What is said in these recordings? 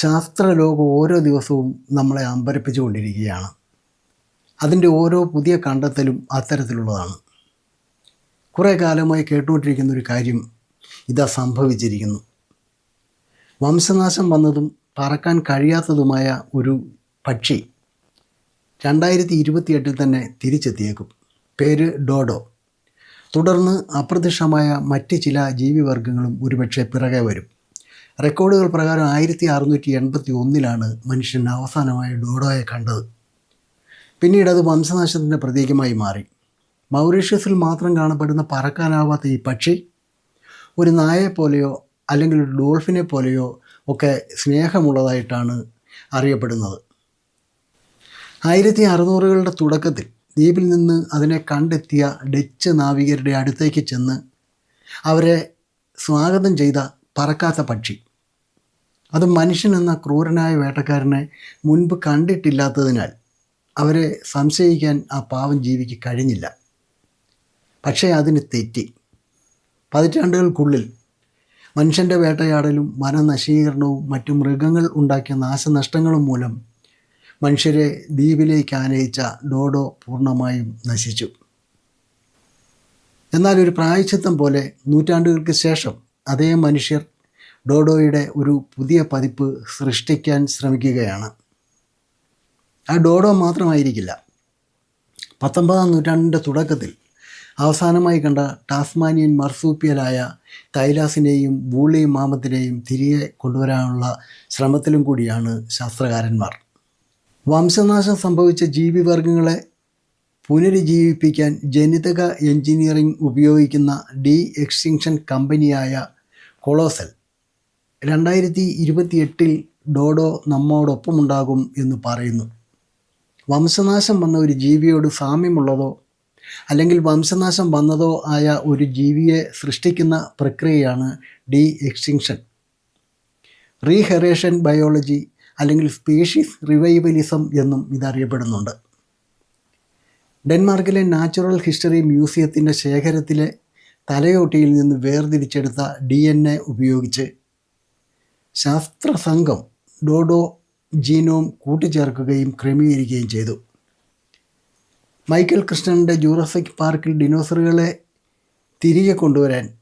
ശാസ്ത്രലോകം ഓരോ ദിവസവും നമ്മളെ അമ്പരപ്പിച്ചുകൊണ്ടിരിക്കുകയാണ്. അതിന്റെ ഓരോ പുതിയ കണ്ടെത്തലും അത്തരത്തിലുള്ളതാണ്. കുറേ കാലമായി കേട്ടുകൊണ്ടിരിക്കുന്ന ഒരു കാര്യം ഇതാ സംഭവിച്ചിരിക്കുന്നു. വംശനാശം വന്നതും പറക്കാൻ കഴിയാത്തതുമായ ഒരു പക്ഷി രണ്ടായിരത്തി ഇരുപത്തിയെട്ടിൽ തന്നെ തിരിച്ചെത്തിയേക്കും. പേര് ഡോഡോ. തുടർന്ന് അപ്രത്യക്ഷമായ മറ്റ് ചില ജീവിവർഗങ്ങളും ഒരുപക്ഷെ പിറകെ വരും. റെക്കോർഡുകൾ പ്രകാരം ആയിരത്തി അറുന്നൂറ്റി എൺപത്തി ഒന്നിലാണ് മനുഷ്യൻ അവസാനമായി ഡോഡോയെ കണ്ടത്. പിന്നീട് അത് വംശനാശത്തിന്റെ പ്രതീകമായി മാറി. മൗറീഷ്യസിൽ മാത്രം കാണപ്പെടുന്ന പറക്കാനാവാത്ത ഈ പക്ഷി ഒരു നായയെ പോലെയോ അല്ലെങ്കിൽ ഒരു ഡോൾഫിനെ പോലെയോ ഒക്കെ സ്നേഹമുള്ളതായിട്ടാണ് അറിയപ്പെടുന്നത്. ആയിരത്തി അറുന്നൂറുകളുടെ തുടക്കത്തിൽ ദ്വീപിൽ നിന്ന് അതിനെ കണ്ടെത്തിയ ഡച്ച് നാവികരുടെ അടുത്തേക്ക് ചെന്ന് അവരെ സ്വാഗതം ചെയ്ത പറക്കാത്ത പക്ഷി അത് മനുഷ്യൻ എന്ന ക്രൂരനായ വേട്ടക്കാരനെ മുൻപ് കണ്ടിട്ടില്ലാത്തതിനാൽ അവരെ സംശയിക്കാൻ ആ പാവം ജീവിക്ക് കഴിഞ്ഞില്ല. പക്ഷേ അതിന് തെറ്റി. പതിറ്റാണ്ടുകൾക്കുള്ളിൽ മനുഷ്യന്റെ വേട്ടയാടലും വനനശീകരണവും മറ്റു മൃഗങ്ങൾ ഉണ്ടാക്കിയ നാശനഷ്ടങ്ങളും മൂലം മനുഷ്യരെ ദ്വീപിലേക്ക് ആനയിച്ച ഡോഡോ പൂർണമായും നശിച്ചു. എന്നാൽ ഒരു പ്രായച്ചിത്തം പോലെ നൂറ്റാണ്ടുകൾക്ക് ശേഷം അതേ മനുഷ്യർ ഡോഡോയുടെ ഒരു പുതിയ പതിപ്പ് സൃഷ്ടിക്കാൻ ശ്രമിക്കുകയാണ്. ആ ഡോഡോ മാത്രമായിരിക്കില്ല. പത്തൊമ്പതാം നൂറ്റാണ്ടിന്റെ തുടക്കത്തിൽ അവസാനമായി കണ്ട ടാസ്മാനിയൻ മർസൂപ്പിയലായ തൈലാസിനെയും ബൂളി മാമത്തിനെയും തിരികെ കൊണ്ടുവരാനുള്ള ശ്രമത്തിലും കൂടിയാണ് ശാസ്ത്രകാരന്മാർ. വംശനാശം സംഭവിച്ച ജീവിവർഗങ്ങളെ പുനരുജ്ജീവിപ്പിക്കാൻ ജനിതക എഞ്ചിനീയറിംഗ് ഉപയോഗിക്കുന്ന ഡി എക്സ്റ്റിങ്ഷൻ കമ്പനിയായ കൊളോസൽ രണ്ടായിരത്തി ഇരുപത്തിയെട്ടിൽ ഡോഡോ നമ്മോടൊപ്പമുണ്ടാകും എന്ന് പറയുന്നു. വംശനാശം വന്ന ഒരു ജീവിയോട് സാമ്യമുള്ളതോ അല്ലെങ്കിൽ വംശനാശം വന്നതോ ആയ ഒരു ജീവിയെ സൃഷ്ടിക്കുന്ന പ്രക്രിയയാണ് ഡി എക്സ്റ്റിങ്ഷൻ. റീഹെറേഷൻ ബയോളജി അല്ലെങ്കിൽ സ്പീഷീസ് റിവൈവലിസം എന്നും ഇതറിയപ്പെടുന്നുണ്ട്. ഡെൻമാർക്കിലെ നാച്ചുറൽ ഹിസ്റ്ററി മ്യൂസിയത്തിന്റെ ശേഖരത്തിലെ തലയോട്ടിയിൽ നിന്ന് വേർതിരിച്ചെടുത്ത ഡി ഉപയോഗിച്ച് ശാസ്ത്രസംഘം ഡോഡോ ജീനോം കൂട്ടിച്ചേർക്കുകയും ക്രമീകരിക്കുകയും ചെയ്തു. മൈക്കൽ കൃഷ്ണന്റെ ജൂറസിക് പാർക്കിൽ ഡിനോസറുകളെ തിരികെ കൊണ്ടുവരാൻ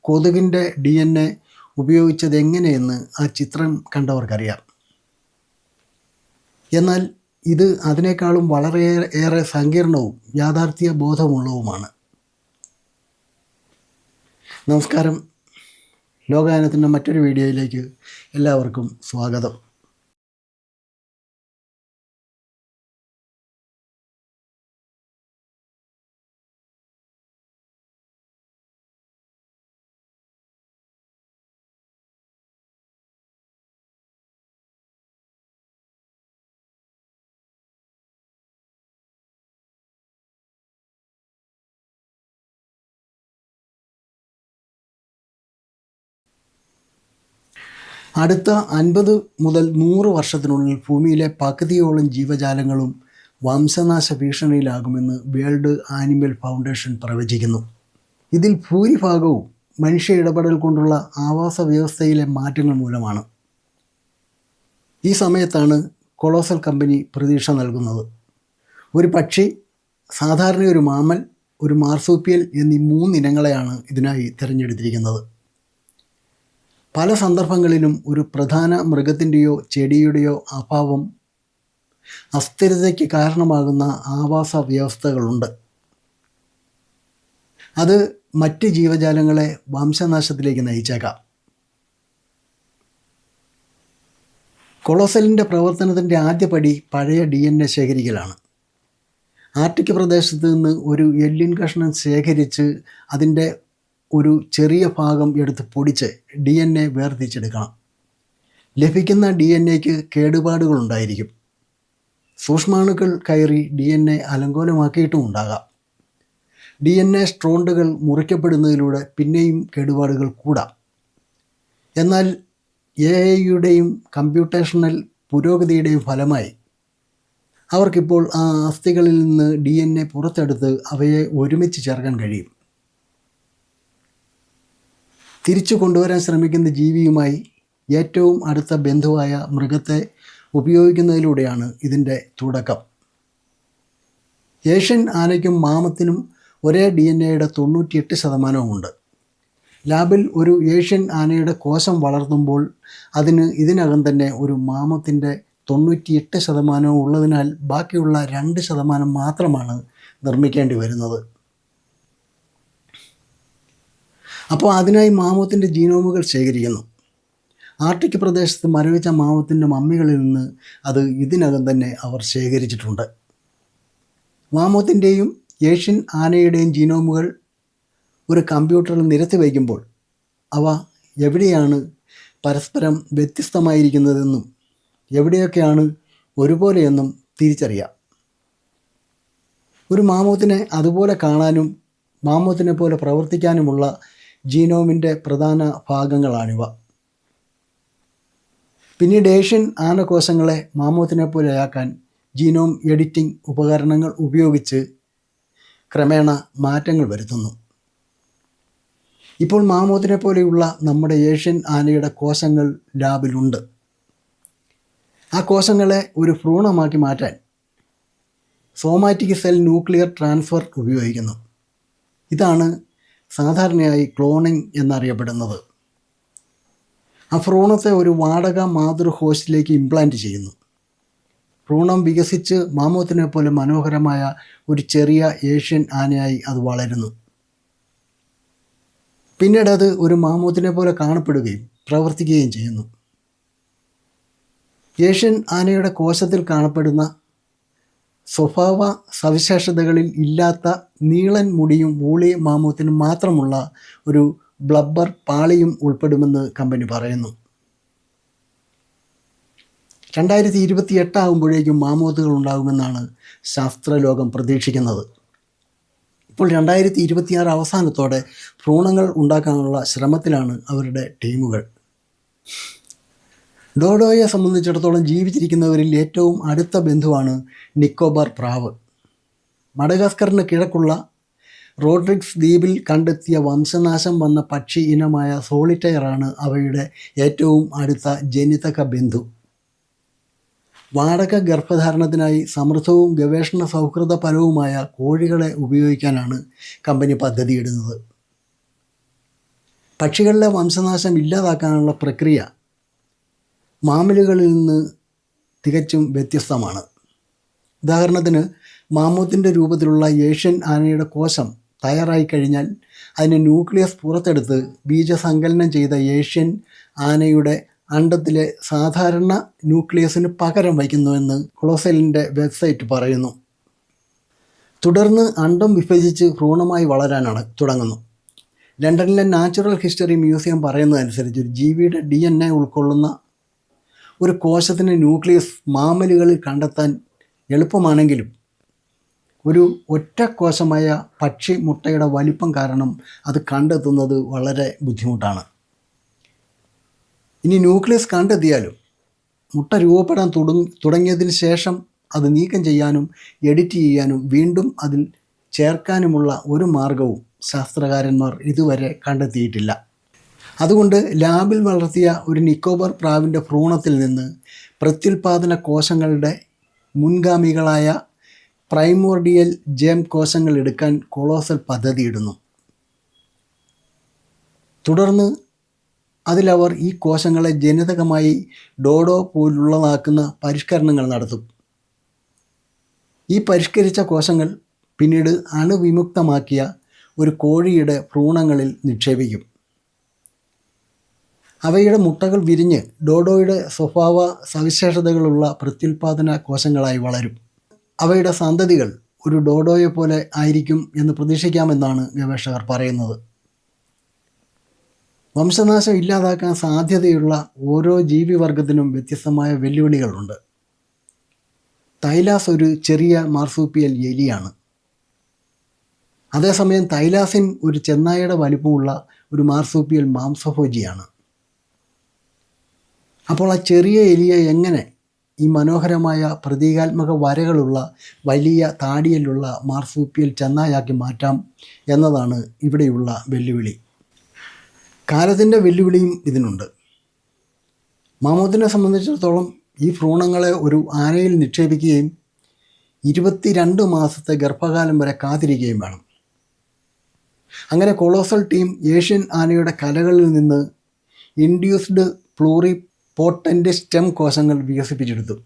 കൊതുകിന്റെ ഡി എൻ എ ഉപയോഗിച്ചത് എങ്ങനെയെന്ന് ആ ചിത്രം കണ്ടവർക്കറിയാം. എന്നാൽ ഇത് അതിനേക്കാളും വളരെ ഏറെ സങ്കീർണവും യാഥാർത്ഥ്യ ബോധമുള്ളവുമാണ് നമസ്കാരം. ലോകായനത്തിന്റെ മറ്റൊരു വീഡിയോയിലേക്ക് എല്ലാവർക്കും സ്വാഗതം. അടുത്ത അൻപത് മുതൽ നൂറ് വർഷത്തിനുള്ളിൽ ഭൂമിയിലെ പകുതിയോളം ജീവജാലങ്ങളും വംശനാശ ഭീഷണിയിലാകുമെന്ന് വേൾഡ് ആനിമൽ ഫൗണ്ടേഷൻ പ്രവചിക്കുന്നു. ഇതിൽ ഭൂരിഭാഗവും മനുഷ്യ ഇടപെടൽ കൊണ്ടുള്ള ആവാസ വ്യവസ്ഥയിലെ മാറ്റങ്ങൾ മൂലമാണ്. ഈ സമയത്താണ് കൊളോസൽ കമ്പനി പ്രതീക്ഷ നൽകുന്നത്. ഒരു പക്ഷി സാധാരണ ഒരു മാമൽ ഒരു മാർസൂപ്പിയൽ എന്നീ മൂന്നിനങ്ങളെയാണ് ഇതിനായി തിരഞ്ഞെടുത്തിരിക്കുന്നത്. പല സന്ദർഭങ്ങളിലും ഒരു പ്രധാന മൃഗത്തിന്റെയോ ചെടിയുടെയോ അഭാവം അസ്ഥിരതയ്ക്ക് കാരണമാകുന്ന ആവാസ വ്യവസ്ഥകളുണ്ട്. അത് മറ്റ് ജീവജാലങ്ങളെ വംശനാശത്തിലേക്ക് നയിച്ചേക്കാം. കൊളോസലിന്റെ പ്രവർത്തനത്തിന്റെ ആദ്യപടി പഴയ ഡി എൻ എ ശേഖരിക്കലാണ്. ആർട്ടിക് പ്രദേശത്ത് നിന്ന് ഒരു എല്ലിൻ കഷ്ണം ശേഖരിച്ച് അതിന്റെ ഒരു ചെറിയ ഭാഗം എടുത്ത് പൊടിച്ച് ഡി എൻ എ വേർതിരിച്ചെടുക്കണം. ലഭിക്കുന്ന ഡി എൻ എക്ക് കേടുപാടുകളുണ്ടായിരിക്കും. സൂക്ഷ്മാണുക്കൾ കയറി ഡി എൻ എ അലങ്കോലമാക്കിയിട്ടും ഉണ്ടാകാം. ഡി എൻ എ സ്ട്രോണ്ടുകൾ മുറിക്കപ്പെടുന്നതിലൂടെ പിന്നെയും കേടുപാടുകൾ കൂടാം. എന്നാൽ എ ഐയുടെയും കമ്പ്യൂട്ടേഷണൽ പുരോഗതിയുടെയും ഫലമായി അവർക്കിപ്പോൾ ആ അസ്ഥികളിൽ നിന്ന് ഡി എൻ എ പുറത്തെടുത്ത് അവയെ ഒരുമിച്ച് ചേർക്കാൻ കഴിയും. തിരിച്ചു കൊണ്ടുവരാൻ ശ്രമിക്കുന്ന ജീവിയുമായി ഏറ്റവും അടുത്ത ബന്ധുവായ മൃഗത്തെ ഉപയോഗിക്കുന്നതിലൂടെയാണ് ഇതിന്റെ തുടക്കം. ഏഷ്യൻ ആനയ്ക്കും മാമത്തിനും ഒരേ ഡി എൻ എയുടെ തൊണ്ണൂറ്റിയെട്ട് ശതമാനവുമുണ്ട്. ലാബിൽ ഒരു ഏഷ്യൻ ആനയുടെ കോശം വളർത്തുമ്പോൾ അതിന് ഇതിനകം തന്നെ ഒരു മാമത്തിന്റെ തൊണ്ണൂറ്റിയെട്ട് ശതമാനവും ഉള്ളതിനാൽ ബാക്കിയുള്ള രണ്ട് ശതമാനം മാത്രമാണ് നിർമ്മിക്കേണ്ടി വരുന്നത്. അപ്പോൾ അതിനായി മാമത്തിന്റെ ജീനോമുകൾ ശേഖരിക്കുന്നു. ആർട്ടിക് പ്രദേശത്ത് മരവിച്ച മാമത്തിന്റെ മമ്മികളിൽ നിന്ന് അത് ഇതിനകം തന്നെ അവർ ശേഖരിച്ചിട്ടുണ്ട്. മാമത്തിന്റെയും ഏഷ്യൻ ആനയുടെയും ജീനോമുകൾ ഒരു കമ്പ്യൂട്ടറിൽ നിരത്തി വയ്ക്കുമ്പോൾ അവ എവിടെയാണ് പരസ്പരം വ്യത്യസ്തമായിരിക്കുന്നതെന്നും എവിടെയൊക്കെയാണ് ഒരുപോലെയെന്നും തിരിച്ചറിയാം. ഒരു മാമോത്തിനെ അതുപോലെ കാണാനും മാമോത്തിനെ പോലെ പ്രവർത്തിക്കാനുമുള്ള ജീനോമിന്റെ പ്രധാന ഭാഗങ്ങളാണിവ. പിന്നീട് ഏഷ്യൻ ആനകോശങ്ങളെ മാമോത്തിനെ പോലെയാക്കാൻ ജീനോം എഡിറ്റിംഗ് ഉപകരണങ്ങൾ ഉപയോഗിച്ച് ക്രമേണ മാറ്റങ്ങൾ വരുത്തുന്നു. ഇപ്പോൾ മാമോത്തിനെ പോലെയുള്ള നമ്മുടെ ഏഷ്യൻ ആനയുടെ കോശങ്ങൾ ലാബിലുണ്ട്. ആ കോശങ്ങളെ ഒരു ഭ്രൂണമാക്കി മാറ്റാൻ സോമാറ്റിക് സെൽ ന്യൂക്ലിയർ ട്രാൻസ്ഫർ ഉപയോഗിക്കുന്നു. ഇതാണ് സാധാരണയായി ക്ലോണിംഗ് എന്നറിയപ്പെടുന്നത്. ആ ഭ്രൂണത്തെ ഒരു വാടക മാതൃ ഹോസ്റ്റിലേക്ക് ഇംപ്ലാന്റ് ചെയ്യുന്നു. ഭ്രൂണം വികസിച്ച് മാമോത്തിനെ പോലെ മനോഹരമായ ഒരു ചെറിയ ഏഷ്യൻ ആനയായി അത് വളരുന്നു. പിന്നീട് അത് ഒരു മാമോത്തിനെ പോലെ കാണപ്പെടുകയും പ്രവർത്തിക്കുകയും ചെയ്യുന്നു. ഏഷ്യൻ ആനയുടെ കോശത്തിൽ കാണപ്പെടുന്ന സ്വഭാവ സവിശേഷതകളിൽ ഇല്ലാത്ത നീളൻ മുടിയും വൂളി മാമൂത്തിനും മാത്രമുള്ള ഒരു ബ്ലബ്ബർ പാളിയും ഉൾപ്പെടുമെന്ന് കമ്പനി പറയുന്നു. രണ്ടായിരത്തി ഇരുപത്തി എട്ടാകുമ്പോഴേക്കും മാമൂത്തുകൾ ഉണ്ടാകുമെന്നാണ് ശാസ്ത്രലോകം പ്രതീക്ഷിക്കുന്നത്. ഇപ്പോൾ രണ്ടായിരത്തി ഇരുപത്തിയാറ് അവസാനത്തോടെ ഭ്രൂണങ്ങൾ ഉണ്ടാക്കാനുള്ള ശ്രമത്തിലാണ് അവരുടെ ടീമുകൾ. ഡോഡോയെ സംബന്ധിച്ചിടത്തോളം ജീവിച്ചിരിക്കുന്നവരിൽ ഏറ്റവും അടുത്ത ബന്ധുവാണ് നിക്കോബാർ പ്രാവ്. മഡഗാസ്കറിന് കിഴക്കുള്ള റോഡ്രിക്സ് ദ്വീപിൽ കണ്ടെത്തിയ വംശനാശം വന്ന പക്ഷി ഇനമായ സോളിറ്റയറാണ് അവയുടെ ഏറ്റവും അടുത്ത ജനിതക ബന്ധു. വാടക ഗർഭധാരണത്തിനായി സമൃദ്ധവും ഗവേഷണ സൗഹൃദപരവുമായ കോഴികളെ ഉപയോഗിക്കാനാണ് കമ്പനി പദ്ധതിയിടുന്നത്. പക്ഷികളിലെ വംശനാശം ഇല്ലാതാക്കാനുള്ള പ്രക്രിയ മാമലുകളിൽ നിന്ന് തികച്ചും വ്യത്യസ്തമാണ്. ഉദാഹരണത്തിന് മാമൂത്തിന്റെ രൂപത്തിലുള്ള ഏഷ്യൻ ആനയുടെ കോശം തയ്യാറായി കഴിഞ്ഞാൽ അതിന് ന്യൂക്ലിയസ് പുറത്തെടുത്ത് ബീജസങ്കലനം ചെയ്ത ഏഷ്യൻ ആനയുടെ അണ്ടത്തിലെ സാധാരണ ന്യൂക്ലിയസിന് പകരം വയ്ക്കുന്നുവെന്ന് കൊളോസലിന്റെ വെബ്സൈറ്റ് പറയുന്നു. തുടർന്ന് അണ്ടം വിഭജിച്ച് ഭ്രൂണമായി വളരാനാണ് തുടങ്ങുന്നു. ലണ്ടനിലെ നാച്ചുറൽ ഹിസ്റ്ററി മ്യൂസിയം പറയുന്നതനുസരിച്ച് ഒരു ജീവിയുടെ ഡി എൻ എ ഉൾക്കൊള്ളുന്ന ഒരു കോശത്തിന്റെ ന്യൂക്ലിയസ് മാമലുകളിൽ കണ്ടെത്താൻ എളുപ്പമാണെങ്കിലും ഒരു ഒറ്റ കോശമായ പക്ഷി മുട്ടയുടെ വലിപ്പം കാരണം അത് കണ്ടെത്തുന്നത് വളരെ ബുദ്ധിമുട്ടാണ്. ഇനി ന്യൂക്ലിയസ് കണ്ടെത്തിയാലും മുട്ട രൂപപ്പെടാൻ തുടങ്ങി തുടങ്ങിയതിന് ശേഷം അത് നീക്കം ചെയ്യാനും എഡിറ്റ് ചെയ്യാനും വീണ്ടും അതിൽ ചേർക്കാനുമുള്ള ഒരു മാർഗവും ശാസ്ത്രകാരന്മാർ ഇതുവരെ കണ്ടെത്തിയിട്ടില്ല. അതുകൊണ്ട് ലാബിൽ വളർത്തിയ ഒരു നിക്കോബർ പ്രാവിന്റെ ഭ്രൂണത്തിൽ നിന്ന് പ്രത്യുൽപാദന കോശങ്ങളുടെ മുൻഗാമികളായ പ്രൈമോർഡിയൽ ജേം കോശങ്ങൾ എടുക്കാൻ കൊളോസൽ പദ്ധതിയിടുന്നു. തുടർന്ന് അതിലവർ ഈ കോശങ്ങളെ ജനിതകമായി ഡോഡോ പോലുള്ളതാക്കുന്ന പരിഷ്കരണങ്ങൾ നടത്തും. ഈ പരിഷ്കരിച്ച കോശങ്ങൾ പിന്നീട് അണുവിമുക്തമാക്കിയ ഒരു കോഴിയുടെ ഭ്രൂണങ്ങളിൽ നിക്ഷേപിക്കും. അവയുടെ മുട്ടകൾ വിരിഞ്ഞ് ഡോഡോയുടെ സ്വഭാവ സവിശേഷതകളുള്ള പ്രത്യുൽപാദന കോശങ്ങളായി വളരും. അവയുടെ സന്തതികൾ ഒരു ഡോഡോയെ പോലെ ആയിരിക്കും എന്ന് പ്രതീക്ഷിക്കാമെന്നാണ് ഗവേഷകർ പറയുന്നത്. വംശനാശം ഇല്ലാതാക്കാൻ സാധ്യതയുള്ള ഓരോ ജീവിവർഗത്തിനും വ്യത്യസ്തമായ വെല്ലുവിളികളുണ്ട്. തൈലാസ് ഒരു ചെറിയ മാർസൂപ്പിയൽ എലിയാണ്. അതേസമയം തൈലാസിൻ ഒരു ചെന്നായയുടെ വലിപ്പമുള്ള ഒരു മാർസൂപ്പിയൽ മാംസഭോജിയാണ്. അപ്പോൾ ആ ചെറിയ എലിയെ എങ്ങനെ ഈ മനോഹരമായ പ്രതീകാത്മക വരകളുള്ള വലിയ താടിയിലുള്ള മാർസൂപ്പിയൽ ചെന്നായാക്കി മാറ്റാം എന്നതാണ് ഇവിടെയുള്ള വെല്ലുവിളി. കാലത്തിന്റെ വെല്ലുവിളിയും ഇതിനുണ്ട്. മാമോദിനെ സംബന്ധിച്ചിടത്തോളം ഈ ഭ്രൂണങ്ങളെ ഒരു ആനയിൽ നിക്ഷേപിക്കുകയും ഇരുപത്തിരണ്ട് മാസത്തെ ഗർഭകാലം വരെ കാത്തിരിക്കുകയും വേണം. അങ്ങനെ കൊളോസൽ ടീം ഏഷ്യൻ ആനയുടെ കലകളിൽ നിന്ന് ഇൻഡ്യൂസ്ഡ് പ്ലൂറി പോട്ടന്റ് സ്റ്റെം കോശങ്ങൾ വികസിപ്പിച്ചെടുത്തു.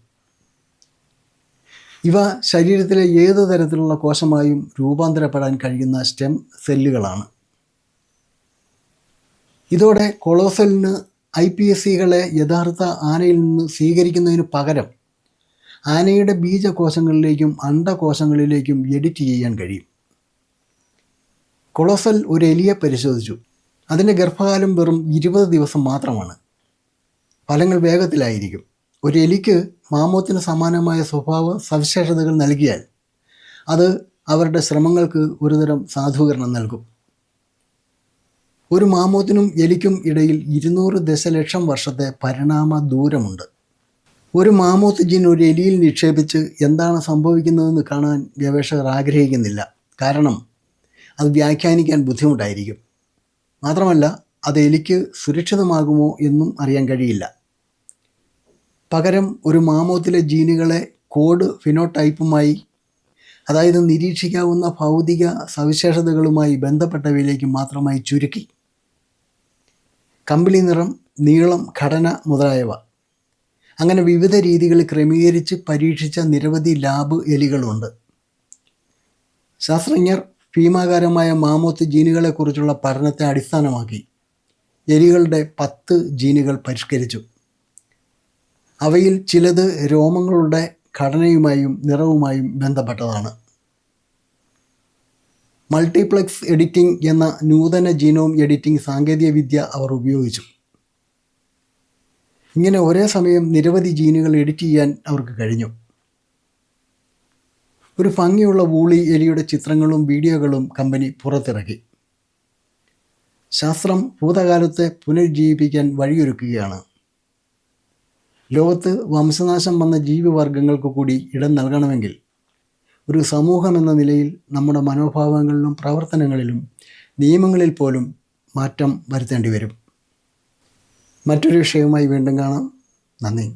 ഇവ ശരീരത്തിലെ ഏത് തരത്തിലുള്ള കോശമായും രൂപാന്തരപ്പെടാൻ കഴിയുന്ന സ്റ്റെം സെല്ലുകളാണ്. ഇതോടെ കൊളോസലിന് ഐ പി എസ് സികളെ യഥാർത്ഥ ആനയിൽ നിന്ന് സ്വീകരിക്കുന്നതിന് പകരം ആനയുടെ ബീജകോശങ്ങളിലേക്കും അണ്ടകോശങ്ങളിലേക്കും എഡിറ്റ് ചെയ്യാൻ കഴിയും. കൊളോസൽ ഒരു എലിയെ പരിശോധിച്ചു. അതിന്റെ ഗർഭകാലം വെറും ഇരുപത് ദിവസം മാത്രമാണ്. ഫലങ്ങൾ വേഗത്തിലായിരിക്കും. ഒരു എലിക്ക് മാമോത്തിന് സമാനമായ സ്വഭാവ സവിശേഷതകൾ നൽകിയാൽ അത് അവരുടെ ശ്രമങ്ങൾക്ക് ഒരുതരം സാധൂകരണം നൽകും. ഒരു മാമോത്തിനും എലിക്കും ഇടയിൽ ഇരുന്നൂറ് ദശലക്ഷം വർഷത്തെ പരിണാമ ദൂരമുണ്ട്. ഒരു മാമോത്ത് ജീൻ ഒരു എലിയിൽ നിക്ഷേപിച്ച് എന്താണ് സംഭവിക്കുന്നതെന്ന് കാണാൻ ഗവേഷകർ ആഗ്രഹിക്കുന്നില്ല. കാരണം അത് വ്യാഖ്യാനിക്കാൻ ബുദ്ധിമുട്ടായിരിക്കും. മാത്രമല്ല അത് എലിക്ക് സുരക്ഷിതമാകുമോ എന്നും അറിയാൻ കഴിയില്ല. പകരം ഒരു മാമോത്തിലെ ജീനുകളെ കോഡ് ഫിനോടൈപ്പുമായി അതായത് നിരീക്ഷിക്കാവുന്ന ഭൗതിക സവിശേഷതകളുമായി ബന്ധപ്പെട്ടവയിലേക്ക് മാത്രമായി ചുരുക്കി. കമ്പിളി നിറം നീളം ഘടന മുതലായവ. അങ്ങനെ വിവിധ രീതികൾ ക്രമീകരിച്ച് പരീക്ഷിച്ച നിരവധി ലാബ് എലികളുണ്ട്. ശാസ്ത്രജ്ഞർ ഭീമാകാരമായ മാമോത്ത് ജീനുകളെക്കുറിച്ചുള്ള പഠനത്തെ അടിസ്ഥാനമാക്കി എലികളുടെ പത്ത് ജീനുകൾ പരിഷ്കരിച്ചു. അവയിൽ ചിലത് രോമങ്ങളുടെ ഘടനയുമായും നിറവുമായും ബന്ധപ്പെട്ടതാണ്. മൾട്ടിപ്ലക്സ് എഡിറ്റിംഗ് എന്ന നൂതന ജീനോം എഡിറ്റിംഗ് സാങ്കേതികവിദ്യ അവർ ഉപയോഗിച്ചു. ഇങ്ങനെ ഒരേ സമയം നിരവധി ജീനുകൾ എഡിറ്റ് ചെയ്യാൻ അവർക്ക് കഴിഞ്ഞു. ഒരു ഭംഗിയുള്ള വൂളി എലിയുടെ ചിത്രങ്ങളും വീഡിയോകളും കമ്പനി പുറത്തിറക്കി. ശാസ്ത്രം ഭൂതകാലത്തെ പുനരുജ്ജീവിപ്പിക്കാൻ വഴിയൊരുക്കുകയാണ്. ലോകത്ത് വംശനാശം വന്ന ജീവിവർഗങ്ങൾക്ക് കൂടി ഇടം നൽകണമെങ്കിൽ ഒരു സമൂഹം എന്ന നിലയിൽ നമ്മുടെ മനോഭാവങ്ങളിലും പ്രവർത്തനങ്ങളിലും നിയമങ്ങളിൽ പോലും മാറ്റം വരുത്തേണ്ടി വരും. മറ്റൊരു വിഷയവുമായി വീണ്ടും കാണാം. നന്ദി.